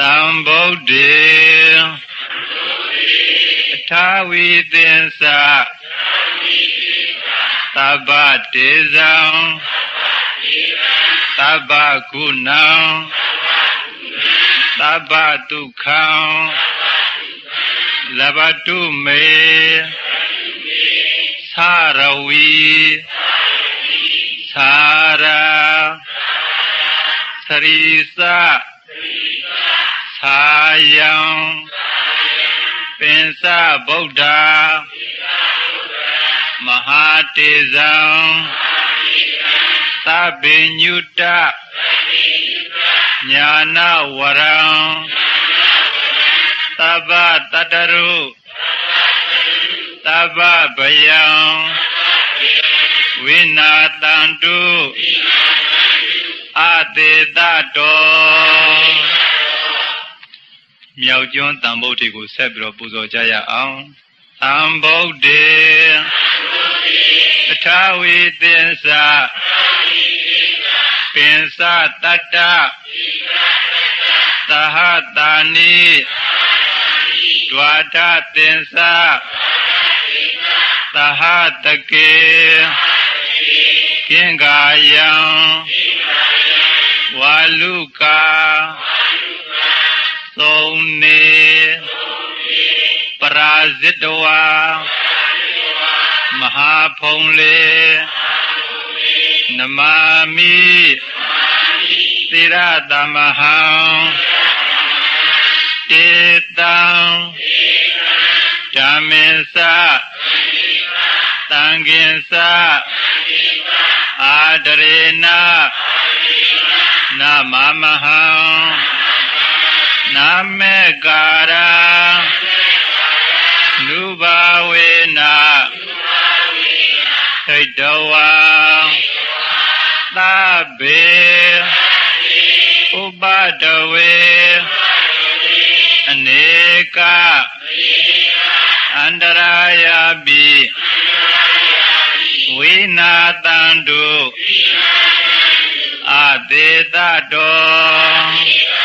တံဗုဒ္ဓေအထာဝိသင်္စသဗ္ဗတေဇံသဗ္ဗကုဏံသဗ္ဗဒုက္ခံလဘတုမေသာရဝီသာရာသရိစသာ ယံပင်စဗုဒ္ဓမဟာတေဇံသဗ္ဗညုတညာနာဝရံသဗ္ဗတတရုသဗ္ဗဗယံဝိနာတန္တုအတေတတော မြောက်ကျွန်းတန်ဗုဒ္ဓေကိုဆက်ပြီးတော့ပူဇော်ကြရအောင်တန်ဗုဒ္ဓေအထာဝိသင်္စပင်စတတ္တသဟတာနိဒွါထသင်္စသဟတကေကင်္ကာယံဝါလူကာ သုံးနေပရာဇိတဝါမဟာဖုံလေနမာမိသီရတမဟံတေတံဓမ္မေသတံဃင်္စအာဒရေနနမမဟံ နာမေကာရာနုဘာဝေနသိတဝါသဗ္ဗေဥပဒဝေအနေကအန္တရာယပိဝိနာတန္တုအသေးတတော်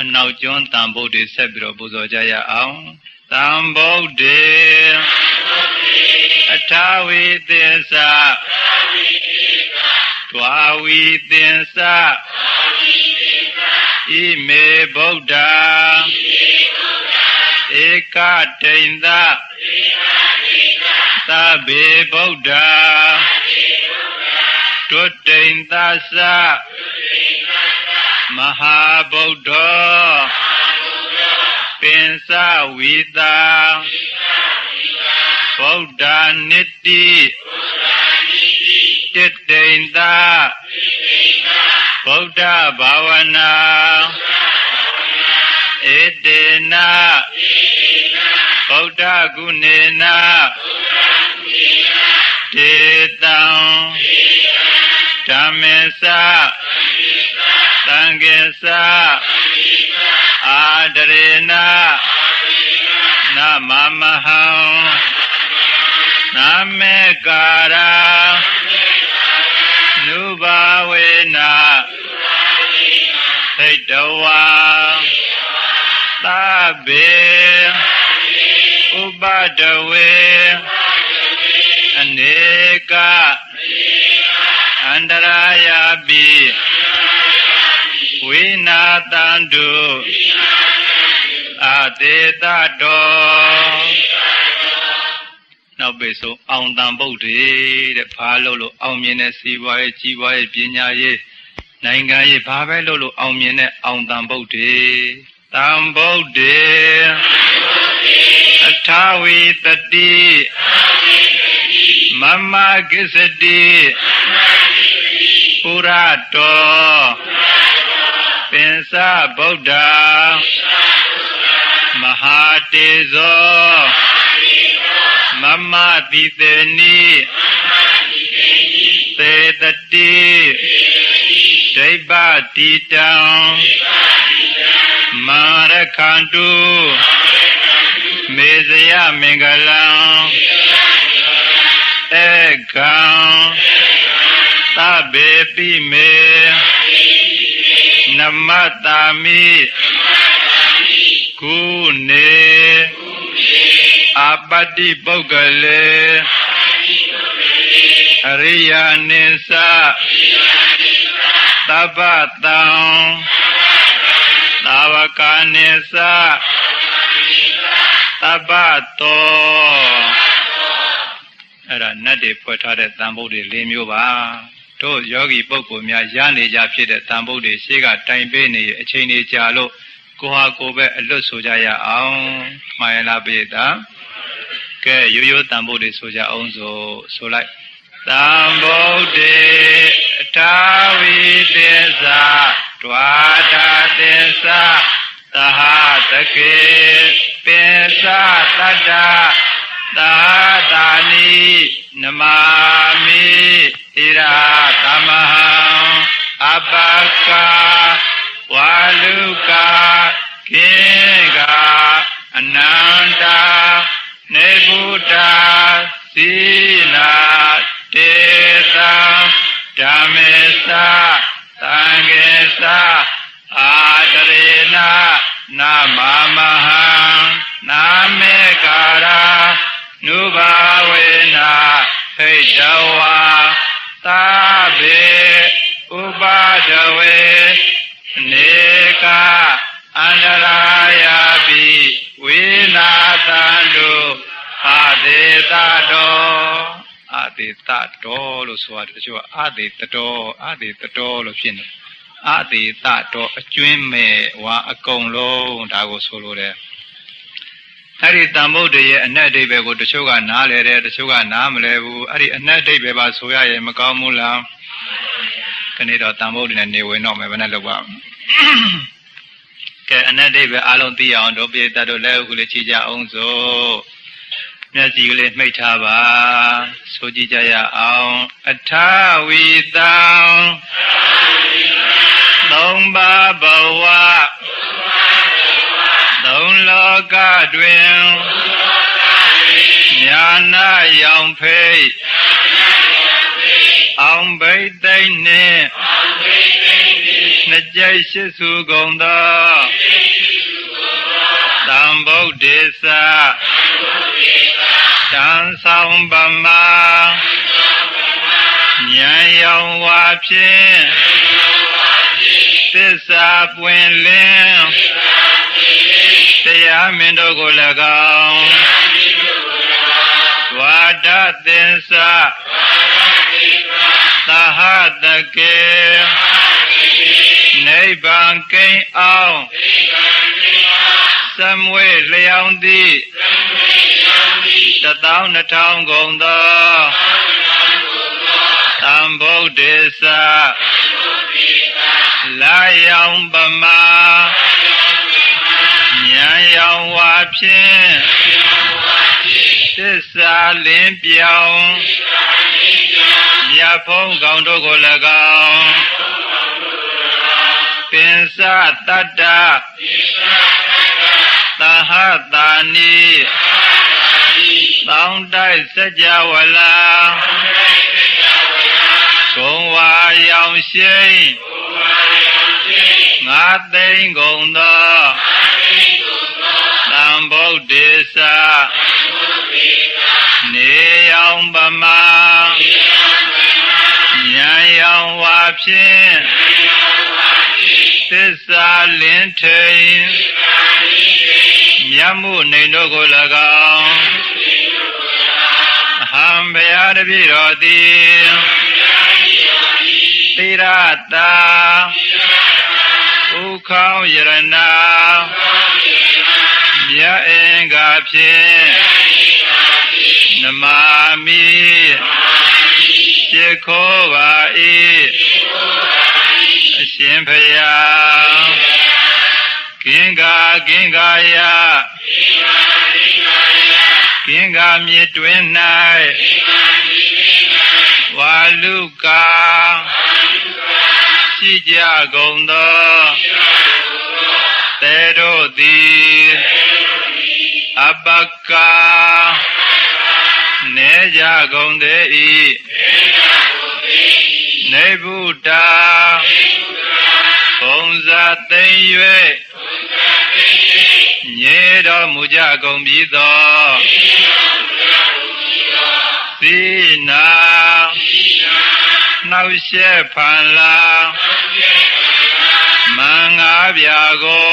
အနောက်ကျွန်းတန်ဗုဒ္ဓေဆက်ပြီးတော့ပူဇော်ကြရအောင်တန်ဗုဒ္ဓေအထာဝိသင်္စဒွာဝိသင်္စဣမေဗုဒ္ဓဧကတိန်သသဗ္ဗေဗုဒ္ဓတုတိန်သသ မဟာဗုဒ္ဓပင်စဝိတာဗုဒ္ဓနိတိတိတိန်သဗုဒ္ဓဘာဝနာဧတေနဗုဒ္ဓဂုဏေနတေတံဓမ္မေသ သံဃေသအာဒရေနနမမဟံနာမေကာရာနုဘာဝေနသိတဝါသဗ္ဗေဥပဒဝေအနေကအန္တရာယပိ ဝိနာတန္တုအတေတတောနောက်ပိဆုံးအောင်တန်ဗုဒ္ဓေတဲ့ဘာလို့လို့အောင်မြင်တဲ့စီးပွားရေးကြီးပွားရေးပညာရေးနိုင်ငံရေးဘာပဲလို့လို့အောင်မြင်တဲ့အောင်တန်ဗုဒ္ဓေတန်ဗုဒ္ဓေအထာဝိတတိမမကိစ္စတိပုရတောပင် စဗုဒ္ဓမဟာတေဇောမမတိတေနိသေတတိဒိဗ္ဗတိတံမာရခန္တုမေဇယမင်္ဂလံဧကံသဗ္ဗေပိမေ နနမတာမိကုနေအပတ္တိပုဂ္ဂလေအရိယာနိသသဗ္ဗတံသာဝကနိသသဗ္ဗတောအဲ့ဒါနတ်တွေဖွဲ့ထားတဲ့တန်ဖို့တွေ၄မျိုးပါ တို့ယောဂီပုဂ္ဂိုလ်များရနေကြဖြစ်တဲ့တန်ဖို့တွေရှေ့ကတိုင်ပေးနေအချိန်ကြီးကြာလို့ကိုဟာကိုပဲအလွတ်ဆိုကြရအောင်မှားရလားပိတာကဲရိုးရိုးတန်ဖို့တွေဆိုကြအောင်ဆိုဆိုလိုက်တန်ဖို့တေအထာဝိတေသဒွါတာတေသသဟတကေပိသတတ္တသာတာနိနမာမိ ဣရာသမဟံအပကာဝါလူကာခေကအနန္တာနေဗုဒ္ဓသီနာတေသံဓမ္မေသသံဃေသအာတရေနာနာမမဟံနာမေကာရာနုဘာဝေနာဟိတဝါသာဘေဥ ပါဒဝေနေကအန္တရာယာပိဝိနာသန္တုအာဒေတတော်အာဒေတတော်လို့ဆိုရတယ်တချို့ကအာဒေတတော်အာဒေတတော်လို့ဖြစ်နေအာဒေတတော်အကျွင်းမဲ့ဝါအကုန်လုံးဒါကိုဆိုလိုတယ်အဲ့ဒီတန်ဗုဒ္ဓရဲ့အနက်အဓိပ္ပာယ်ကိုတချို့ကနားလဲတယ်တချို့ကနားမလဲဘူးအဲ့ဒီအနက်အဓိပ္ပာယ်ပါဆိုရရင်မကောင်းဘူးလား ခဏတော့တန်ဗုဒ္ဓနဲ့နေဝင်တော့မယ်ဘယ်နဲ့လောက်ပါကဲအနက်အဓိပ္ပာယ်အလုံးသိအောင်တို့ပြည်တတ်တို့လက်ဥကလေးချီကြအောင်ဆိုမျက်စီကလေးမှိတ်ထားပါဆိုကြည့်ကြရအောင်အထာဝီတံသုံးပါးဘဝသုံးလောကတွင်ညာနာရောင်ဖိတ် အောင်ဘိတ်သိမ့်နှင့်နှစ်ကြိတ်ရှိစုကုန်သောသံဗုဒ္ဓေသတန်ဆောင်ပမာဉာဏ်ရောင်ဝါဖြင့်သစ္စာပွင့်လင်းတရားမင်းတို့ကို၎င်းဝါဒသင်္စာ သဟတကေနိဗ္ဗာန်ကိန်းအောင်သမွေလျောင်းသည်တသောနှစ်ထောင်ကုန်သောသံဗုဒ္ဓေသလာယောင်ပမာဉာဏ်ရောင်ဝါဖြင့်သစ္စာလင်းပြောင်း မြတ်ဖုံးကောင်တို့ကို၎င်းပင်စတတ္တသဟတာနိသောင်းတိုက်စကြဝဠာကုံဝါရောင်ရှိန်ငါသိမ့်ကုန်သောသံဗုဒ္ဓေသနေရောင်ပမာဉာဏ်ရောင် ဝါဖြင့်သစ္စာလင်းထိန်မြတ်မှုနေတို့ကို၎င်းအဟံဘုရားတပည့်တော်သည်သီရတာဥခေါင်းယရဏမြတ်အင်္ဂါဖြင့်နမာမိစေခောပါ၏အ ရှင်ဖယားကင်္ဂါကင်္ဂါယကင်္ဂါမြေတွင်၌ဝါလူကာရှိကြကုန်သောတေတို့သည်အပကာနေကြကုန်သေး၏နေဗုဒ္ဓသ ပုံစားသိမ့်၍ညေတော်မူကြကုန်ပြီသောသီနာနှောက်ရှက်ဖန်လာမင်္ဂါပြာကို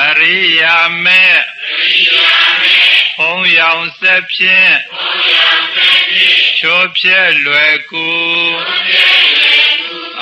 အရိယာမေဖုံးရောင်ဆက်ဖြင့်ချိုးဖြဲ့လွယ်ကူ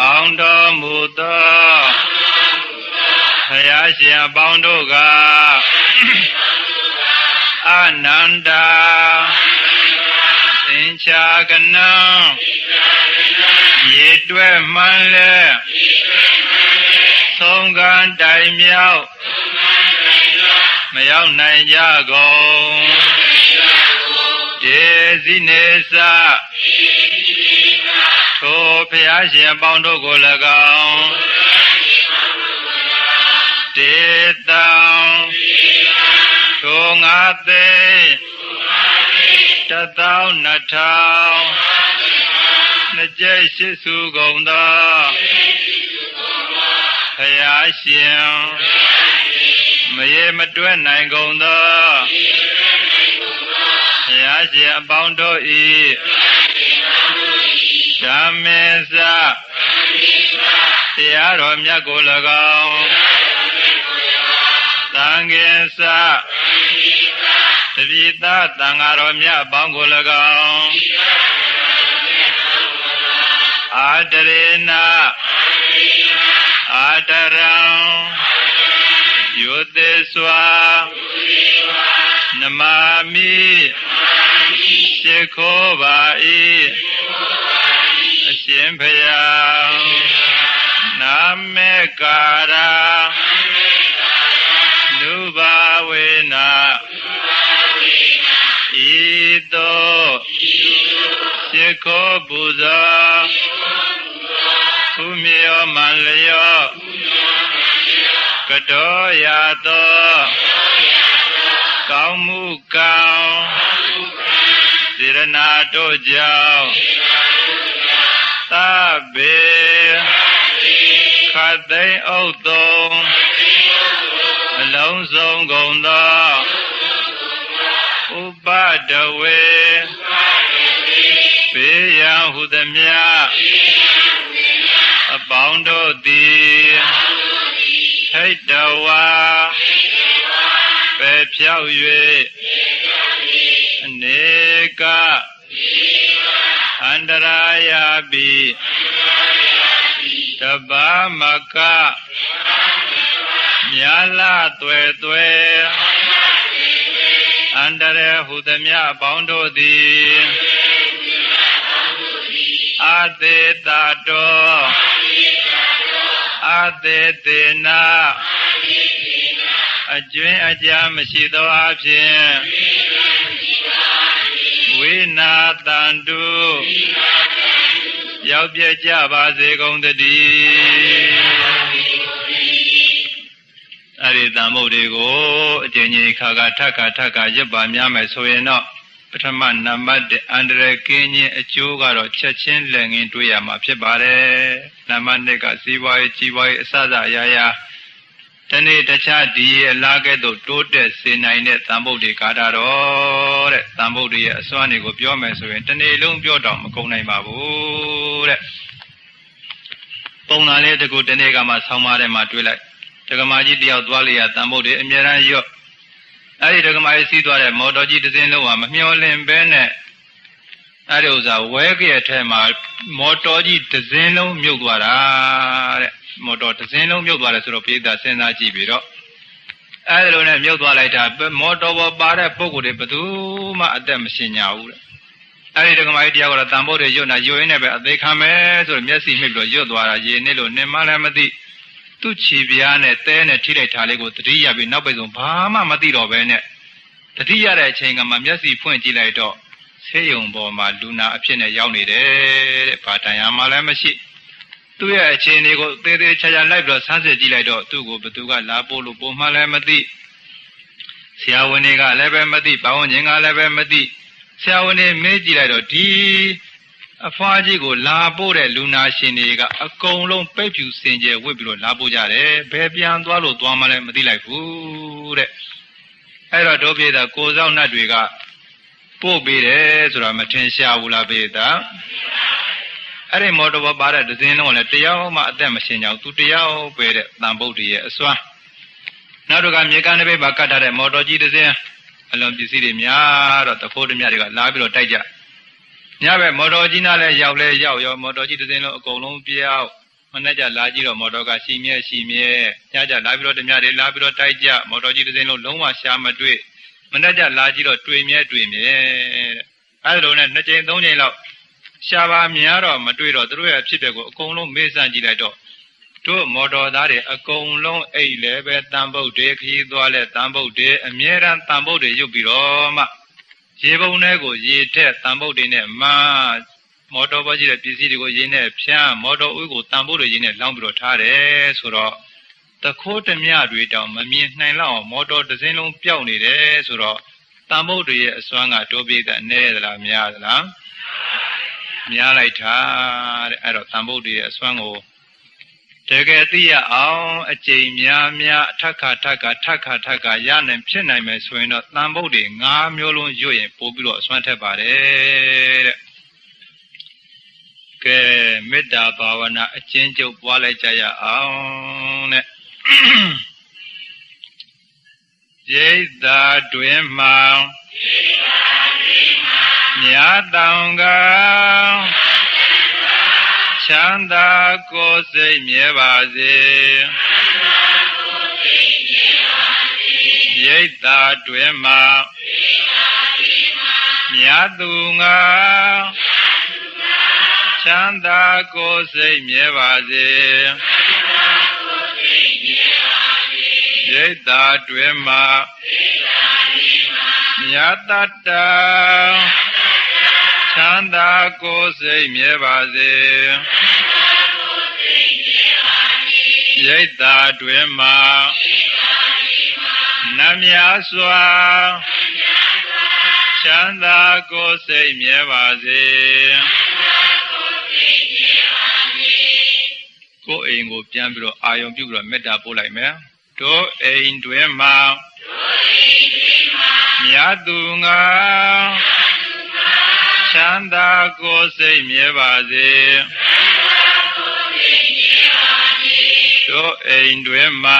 အောင်တော်မူသောဘုရားရှင်အပေါင်းတို့ကအနန္တာသင်္ချာကနံရေတွဲမှန်းလဲသုံးကန်တိုင်မြောက်မရောက်နိုင်ကြကုန်တေဇိနေသ ထိုဘုရားရှင်အပေါင်းတို့ကို၎င်းတေတံထိုငါသိတသောနှစ်ထောင်နှစ်ကျက်ရှိစုကုန်သောဘုရားရှင်မရေမတွဲနိုင်ကုန်သောဘုရားရှင်အပေါင်းတို့ဤ ဓမ္မေသတရားတော်မြတ်ကို၎င်းသံဃေသတပိသသံဃာတော်မြတ်အပေါင်းကို၎င်းအာတရေနာအာတရံယုသေစွာနမမိရှိခိုးပါ၏အ ရှင်ဖယားနာမေကာရာနုဘာဝေနာဤသို့ရှိခိုးပူဇော်ဘုမြောမန္လျောကတောရာသောကောင်းမှုကောင်းစေရနာတို့ကြောင့် သဗ္ဗေခတ်သိမ်းဥဒ္တုံအလုံးစုံကုန်သောဥပဒဝေဘေးရန်ဟုသမျှအပေါင်းတို့သည်ထိတ်တဝါပဲဖြောက်၍အနေက အန္တရာယပိတပမကမြာလာသွဲသွဲအန္တရဟုသမျှအပေါင်းတို့သည်အာသေတာတောအာသေတေနာအကျွင်းအကြမရှိသောအဖြစ်ဝိနာ တန္တုရောက်ပြကြပါစေကုန်တည်းအဲ့ဒီတန်ဖို့တွေကိုအကျဉ်းကြီးခါခါထက်ခါထက်ခါရပ်ပါများမယ်ဆိုရင်တော့ပထမနံပါတ်1အန္တရာယ်ကင်းခြင်းအကျိုးကတော့ချက်ချင်းလက်ငင်းတွေးရမှာဖြစ်ပါတယ်နံပါတ်2ကစီးပွားရေးကြီးပွားရေးအစစအရာရာ တနေ့တခြားဒီအလားကဲ့သို့တိုးတက်စေနိုင်တဲ့တန်ဖို့တွေကားတာတော့တဲ့တန်ဖို့တွေရဲ့အစွမ်းတွေကိုပြောမယ်ဆိုရင်တနေ့လုံးပြောတော့မကုန်နိုင်ပါဘူးတဲ့ပုံစံလေးတကူတနေ့ကမှဆောင်းပါးထဲမှာတွေးလိုက်ဒကမာကြီးတယောက်သွားလျာတန်ဖို့တွေအများရန်ရော့အဲ့ဒီဒကမာကြီးစီးသွားတဲ့မော်တော်ကြီးတစ်စင်းလုံးကမမျောလင့်ပဲနဲ့ အဲ့ဒီဥစ္စာဝဲကြရဲ့ထဲမှာမော်တော်ကြီးတစ်စင်းလုံးမြုပ်သွားတာတဲ့မော်တော်တစ်စင်းလုံးမြုပ်သွားတယ်ဆိုတော့ပြည်သားစဉ်းစားကြည့်ပြီးတော့အဲ့ဒီလိုနဲ့မြုပ်သွားလိုက်တာမော်တော်ပေါ်ပါတဲ့ပုံကိုယ်တွေဘယ်သူမှအသက်မရှင်ညာဘူးတဲ့အဲ့ဒီဒကမာကြီးတယောက်ကတော့တန်ဖို့တွေရွတ်နေရွရင်းနဲ့ပဲအသေးခံမယ်ဆိုတော့မျက်စိမိပြီးတော့ရွတ်သွားတာရေနစ်လို့နှင်မလည်းမသိသူ့ခြေပြားနဲ့တဲနဲ့ထိလိုက်ထားလေးကိုတတိယပြီးနောက်ပိတ်ဆုံးဘာမှမသိတော့ဘဲနဲ့တတိယတဲ့အချိန်ကမှမျက်စိဖွင့်ကြည့်လိုက်တော့ ဆေးရုံပေါ်မှာလူနာအဖြစ်နဲ့ရောက်နေတယ်တဲ့ဘာတန်ရာမှလည်းမရှိသူ့ရဲ့အခြေအနေကိုသေးသေးချာချာလိုက်ပြီးတော့ဆန်းစစ်ကြည့်လိုက်တော့သူ့ကိုဘသူကလာပို့လို့ပုံမှန်လည်းမသိဆရာဝန်တွေကလည်းပဲမသိဘာဝန်ချင်းကလည်းပဲမသိဆရာဝန်တွေမေးကြည့်လိုက်တော့ဒီအဖွားကြီးကိုလာပို့တဲ့လူနာရှင်တွေကအကုန်လုံးပိတ်ဖြူစင်ကြယ်ဝတ်ပြီးတော့လာပို့ကြတယ်ဘယ်ပြန်သွားလို့သွားမှလည်းမသိလိုက်ဘူးတဲ့အဲ့တော့ဒုပြေတာကိုစောင်းနတ်တွေက ပို့ပေးတယ်ဆိုတာမထင်ရှားဘူးလားပြေတာအဲ့ဒီမော်တော်ဘပါတဲ့ဒဇင်းလုံးကလည်းတရားမှအသက်မရှင်ကြဘူးသူတရားပဲတဲ့တန်ဗုဒ္ဓရဲ့အစွမ်းနောက်တော့ကမြေကမ်းတစ်ပိတ်မှာကတ်ထားတဲ့မော်တော်ကြီးဒဇင်းအလွန်ပစ္စည်းတွေများတော့တခိုးဓမြတွေကလာပြီးတော့တိုက်ကြညဘက်မော်တော်ကြီးနားလဲရောက်လဲရောက်ရောမော်တော်ကြီးဒဇင်းလုံးအကုန်လုံးပြောက်မနေ့ကလာကြည့်တော့မော်တော်ကရှီမြဲရှီမြဲညကြလာပြီးတော့ဓမြတွေလာပြီးတော့တိုက်ကြမော်တော်ကြီးဒဇင်းလုံးလုံးဝရှာမတွေ့ မနေ့ကလာကြည့်တော့တွေ့မြဲတွေ့မြဲတဲ့အဲဒါလိုနဲ့နှစ်ကြိမ်သုံးကြိမ်လောက်ရှာပါများတော့မတွေ့တော့သူတို့ရဲ့အဖြစ်အပျက်ကိုအကုန်လုံးမေးစမ်းကြည့်လိုက်တော့တို့မော်တော်သားတွေအကုန်လုံးအိတ်လည်းပဲတန်ပုတ်တွေခရီးသွားလဲတန်ပုတ်တွေအမြဲတမ်းတန်ပုတ်တွေရုပ်ပြီးတော့မှရေပုံထဲကိုရေထက်တန်ပုတ်တွေနဲ့မမော်တော်ပေါ်ရှိတဲ့ပစ္စည်းတွေကိုရေနဲ့ဖြန်းမော်တော်ဥကိုတန်ပုတ်တွေရေနဲ့လောင်းပြီးတော့ထားတယ်ဆိုတော့ တခိုးဓမြတွေတောင်မမြင်နိုင်လောက်အောင်မော်တော်တစ်စင်းလုံးပျောက်နေတယ်ဆိုတော့တန်ပုတ်တွေရဲ့အစွမ်းကတိုးပြေးတဲ့နဲသလားများသလားများလိုက်တာတဲ့အဲ့တော့တန်ပုတ်တွေရဲ့အစွမ်းကိုတကယ်သိရအောင်အကျိန်များများအထက်ခါထက်ခါထက်ခါထက်ခါရနိုင်ဖြစ်နိုင်မယ်ဆိုရင်တော့တန်ပုတ်တွေ၅မျိုးလုံးရွတ်ရင်ပို့ပြီးတော့အစွမ်းထက်ပါတယ်တဲ့ကဲမေတ္တာဘာဝနာအချင်းကျုပ်ပွားလိုက်ကြရအောင်တဲ့ ရိတ်သာတွင်မှမြာတောင်ကချမ်းသာကိုယ်စိတ်မြဲပါစေရိတ်သာတွင်မှမြာသူငါချမ်းသာကိုယ်စိတ်မြဲပါစေ ရိတ်သာတွင်မှမြတ်တတ္တချမ်းသာကိုယ်စိတ်မြဲပါစေရိတ်သာတွင်မှနတ်များစွာချမ်းသာကိုယ်စိတ်မြဲပါစေကိုယ်အိမ်ကိုပြန်ပြီးတော့အာယုံပြုပြီးတော့မေတ္တာပို့လိုက်မယ် တို့အိမ်တွင်မှမြတ်သူငါချမ်းသာကိုယ်စိတ်မြဲပါစေတို့အိမ်တွင်မှ